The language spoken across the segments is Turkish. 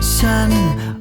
Sen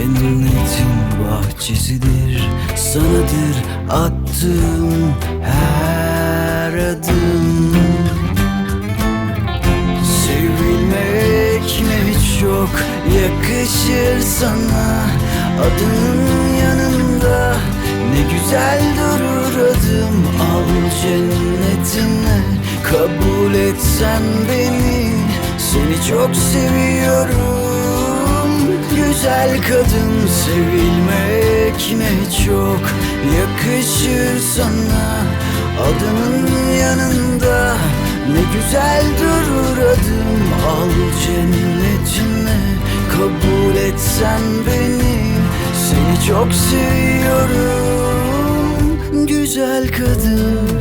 Cennetin bahçesidir Sanadır attığım her adım. Sevilmek ne çok yakışır sana. Adının yanında. Ne güzel durur adım. Al cennetine kabul etsen beni. Seni çok seviyorum Güzel kadın sevilmek ne çok yakışır sana. Adının yanında ne güzel durur adım. Al cennetine kabul etsen beni. Seni çok seviyorum Güzel kadın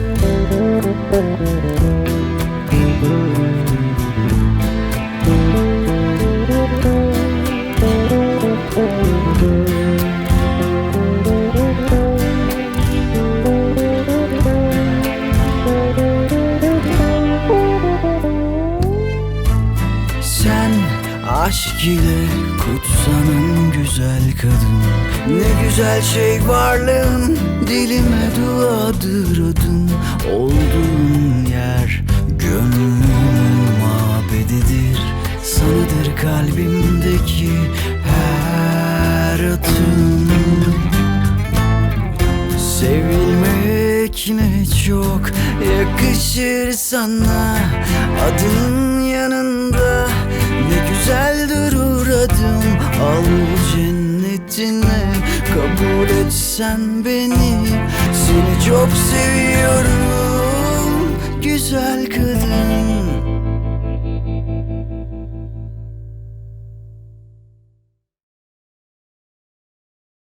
aşk ile kutsanan güzel kadın. Ne güzel şey varlığın Dilime duadır adın. Olduğun yer Gönlümün mabedidir. Sanadır kalbimdeki her atım Sevilmek ne çok yakışır sana cennetine kabul etsen beni? Seni çok seviyorum